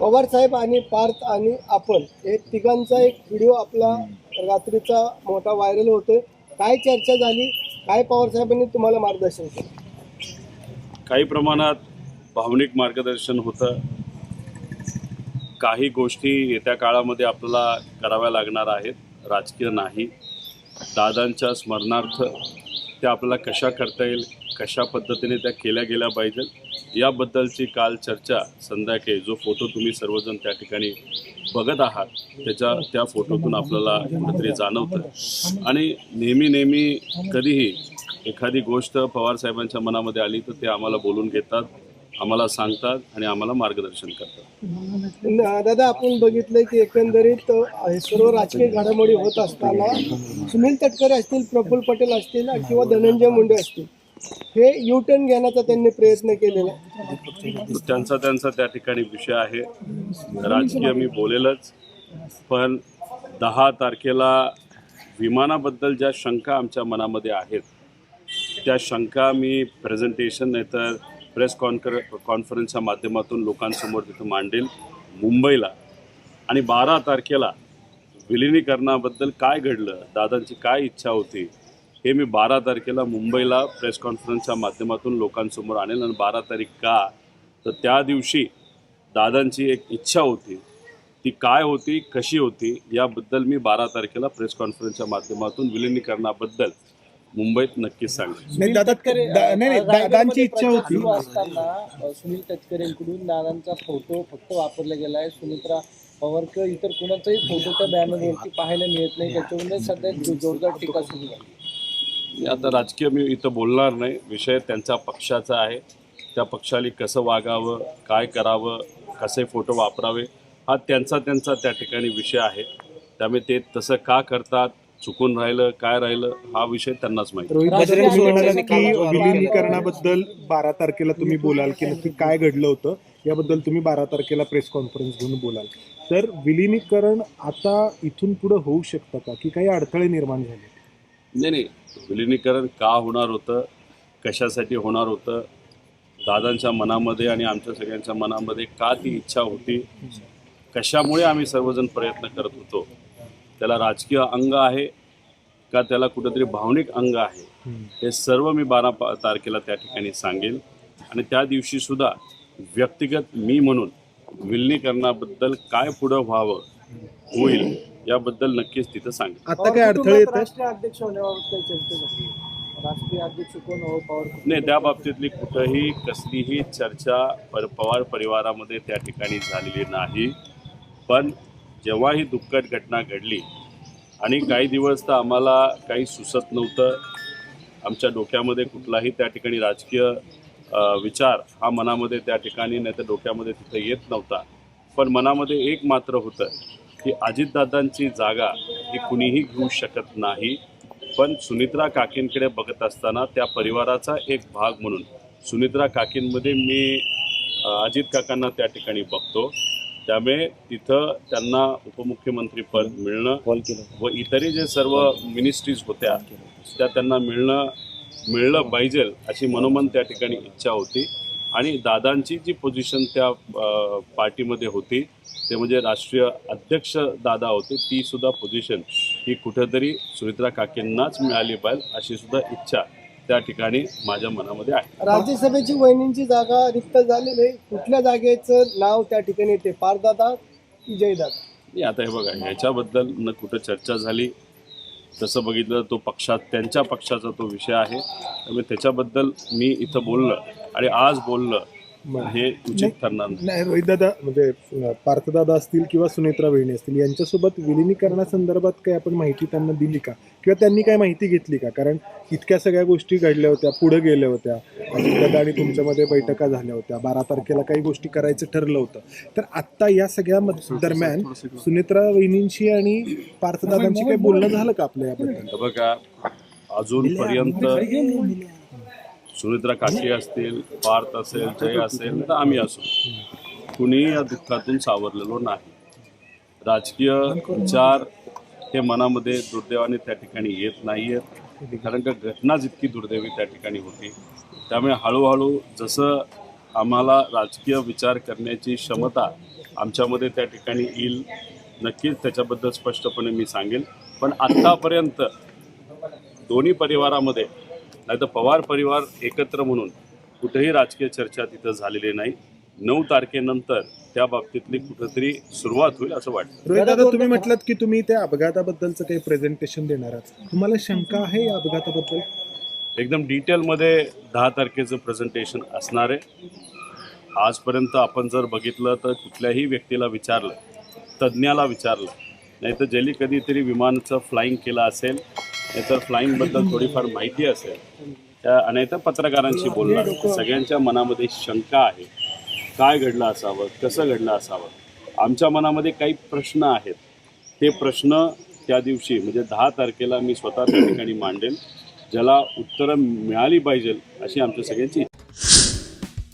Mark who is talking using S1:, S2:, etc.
S1: पवार साहेब आणि पार्थ आणि आपण हे तिघांचा एक व्हिडिओ आपला रात्रीचा मोठा व्हायरल होतोय. काय चर्चा झाली? काय पवार साहेबांनी तुम्हाला मार्गदर्शन केलं?
S2: काही प्रमाणात भावनिक मार्गदर्शन होतं. काही गोष्टी येत्या काळामध्ये आपल्याला कराव्या लागणार आहेत. राजकीय नाही. दादांच्या स्मरणार्थ त्या आपल्याला कशा करता येईल कशा पद्धतीने त्या केल्या गेल्या पाहिजेत याबद्दलची काल चर्चा संध्याकाळी जो फोटो तुम्ही सर्वजण त्या ठिकाणी बघत आहात त्याच्या त्या फोटोतून आपल्याला कुठेतरी जाणवतं. आणि नेहमी नेहमी कधीही एखादी गोष्ट पवारसाहेबांच्या मनामध्ये आली तर ते आम्हाला बोलून घेतात आम्हाला सांगतात आणि आम्हाला मार्गदर्शन करतात.
S1: दादा आपण बघितलंय की एकंदरीत सर्व राजकीय घडामोडी होत असताना सुनील तटकरे असतील प्रफुल्ल पटेल असतील किंवा धनंजय मुंडे असतील हे यू टर्न घेण्याचा त्यांनी प्रयत्न केलेला
S2: त्यांचा त्यांचा त्या ठिकाणी विषय आहे. राजकीय मी बोलेलच पण दहा तारखेला विमानाबद्दल ज्या शंका आमच्या मनामध्ये आहेत त्या शंका मी प्रेझेंटेशन नाहीतर प्रेस कॉन्फर कॉन्फरन्सच्या माध्यमातून लोकांसमोर तिथं मांडेल मुंबईला. आणि बारा तारखेला विलिनीकरणाबद्दल काय घडलं दादांची काय इच्छा होती हे मी बारा तारखेला मुंबईला प्रेस कॉन्फरन्सच्या माध्यमातून लोकांसमोर आणेल आणि बारा तारीख का? तर त्या दिवशी दादांची एक इच्छा होती. ती काय होती कशी होती याबद्दल मी बारा तारखेला प्रेस कॉन्फरन्सच्या माध्यमातून विलिनीकरणाबद्दल मुंबईत नक्कीच
S3: नाही दादांची इच्छा होती.
S4: असताना सुनील तटकरेंकडून दादांचा फोटो फक्त वापरला गेला आहे. सुनित्रा पवारकर इतर कोणाचाही फोटो त्या बॅनरवरती पाहायला मिळत नाही. त्याच्यामुळे सध्या जोरदार टीका सुरू झाली.
S2: आता राजकीय मी इथं बोलणार नाही. विषय त्यांच्या पक्षाचा आहे. त्या पक्षाला कसं वागावं काय करावं कसे फोटो वापरावे हा त्यांचा त्यांचा त्या ठिकाणी विषय आहे. त्यामुळे ते तसं का करतात चुकून राहिलं काय राहिलं हा विषय त्यांनाच माहिती.
S3: की विलिनीकरणाबद्दल बारा तारखेला तुम्ही बोलाल की नक्की काय घडलं होतं याबद्दल तुम्ही बारा तारखेला प्रेस कॉन्फरन्स घेऊन बोलाल. तर विलिनीकरण आता इथून पुढे होऊ शकतं का? की काही अडथळे निर्माण झाले?
S2: नाही नाही. विलिनीकरण का होणार होतं? कशासाठी होणार होतं? दादांच्या मनामध्ये आणि आमच्या सगळ्यांच्या मनामध्ये का ती इच्छा होती? कशामुळे आम्ही सर्वजण प्रयत्न करत होतो? त्याला राजकीय अंग आहे का त्याला कुठंतरी भावनिक अंग आहे? हे सर्व मी बारा पा तारखेला त्या ठिकाणी सांगेल आणि त्या दिवशी सुद्धा व्यक्तिगत मी म्हणून विलिनीकरणाबद्दल काय पुढं व्हावं होईल याबद्दल नक्कीच तिथं सांगेल
S3: आता काय अडथळे येत
S1: कुटुंबात राष्ट्रीय अध्यक्ष होण्याबाबत काही चर्चा झाली राष्ट्रीय अध्यक्ष कोण हो पवार कुटुंब?
S2: नाही त्या बाबतीतली कुठंही कसलीही चर्चा पर पवार परिवारामध्ये त्या ठिकाणी झालेली नाही. पण जेव्हा ही दुःखद घटना घडली आणि काही दिवस तर आम्हाला काही सुचत नव्हतं आमच्या डोक्यामध्ये कुठलाही त्या ठिकाणी राजकीय विचार हा मनामध्ये त्या ठिकाणी नाही तर डोक्यामध्ये तिथं येत नव्हता. पण मनामध्ये एक मात्र होतं की अजितदादांची जागा ही कुणीही घेऊ शकत नाही. पण सुनित्रा काकींकडे बघत असताना त्या परिवाराचा एक भाग म्हणून सुनित्रा काकींमध्ये मी अजित काकांना त्या ठिकाणी बघतो. त्यामुळे तिथं त्यांना उपमुख्यमंत्री पद मिळणं व इतरही जे सर्व मिनिस्ट्रीज होत्या त्या त्यांना मिळणं मिळलं पाहिजे अशी मनोमन त्या ठिकाणी इच्छा होती. आणि दादांची जी पोझिशन त्या पार्टीमध्ये होती ते म्हणजे राष्ट्रीय अध्यक्ष दादा होते ती सुद्धा पोझिशन ही कुठंतरी सुमित्रा काकींनाच मिळाली पाहिजे अशी सुद्धा इच्छा त्या ठिकाणी माझ्या मनामध्ये आहे.
S1: राज्यसभेची वहिनींची जागा रिक्त झालेली कुठल्या जागेचं नाव त्या ठिकाणी येते? पारदादा की जयदादा?
S2: नाही, आता हे बघा ह्याच्याबद्दल न कुठं चर्चा झाली. तसं बघितलं तो पक्षात त्यांच्या पक्षाचा तो विषय आहे. त्यामुळे त्याच्याबद्दल मी इथं बोललं आणि आज बोललं हे उचित ठरणार नाही.
S3: नाही रोहित दादा म्हणजे पार्थदादा असतील किंवा सुनेत्रा वहिनी असतील यांच्यासोबत विलिनीकरणासंदर्भात काही आपण माहिती त्यांना दिली का? किंवा त्यांनी काय माहिती घेतली का? कारण इतक्या सगळ्या गोष्टी घडल्या होत्या पुढे गेल्या होत्या. अजितदादा आणि तुमच्यामध्ये बैठका झाल्या होत्या. बारा तारखेला काही गोष्टी करायचं ठरलं होतं. तर आत्ता या सगळ्या दरम्यान सुनेत्रा वहिनींशी आणि पार्थदादांशी काही बोलणं झालं का आपल्या याबद्दल
S2: बघा अजूनपर्यंत सुनित्रा काकी असतील पार्थ असेल जय असेल तर आम्ही असू. कुणी या दुःखातून सावरलेलो नाही. राजकीय विचार हे मनामध्ये दुर्दैवाने त्या ठिकाणी येत नाही आहेत कारण का घटनाच इतकी दुर्दैवी त्या ठिकाणी होती त्यामुळे हळूहळू जसं आम्हाला राजकीय विचार करण्याची क्षमता आमच्यामध्ये त्या ठिकाणी येईल नक्कीच त्याच्याबद्दल स्पष्टपणे मी सांगेन. पण आत्तापर्यंत दोन्ही परिवारामध्ये नाही तर पवार परिवार एकत्र म्हणून कुठेही राजकीय चर्चा तिथं झालेली नाही. नऊ तारखेनंतर त्या बाबतीतली कुठंतरी सुरुवात होईल असं वाटतं.
S3: रोहित दादा तुम्ही म्हटलात की तुम्ही त्या अपघाताबद्दलचं काही प्रेझेंटेशन देणार आहात. तुम्हाला शंका आहे या अपघाताबद्दल?
S2: एकदम डिटेलमध्ये दहा तारखेचं प्रेझेंटेशन असणार आहे. आजपर्यंत आपण जर बघितलं तर कुठल्याही व्यक्तीला विचारलं तज्ज्ञाला विचारलं नाही तर ज्यांनी कधीतरी विमानाचं फ्लाईंग केलं असेल नाहीतर फ्लाईंगबद्दल थोडीफार माहिती असेल त्या अनेक पत्रकारांशी बोलणार सगळ्यांच्या मनामध्ये शंका आहे. काय घडलं असावं? कसं घडलं असावं? आमच्या मनामध्ये काही प्रश्न आहेत. ते प्रश्न त्या दिवशी म्हणजे दहा तारखेला मी स्वतः त्या ठिकाणी मांडेल ज्याला उत्तरं मिळाली पाहिजे अशी आमच्या सगळ्यांची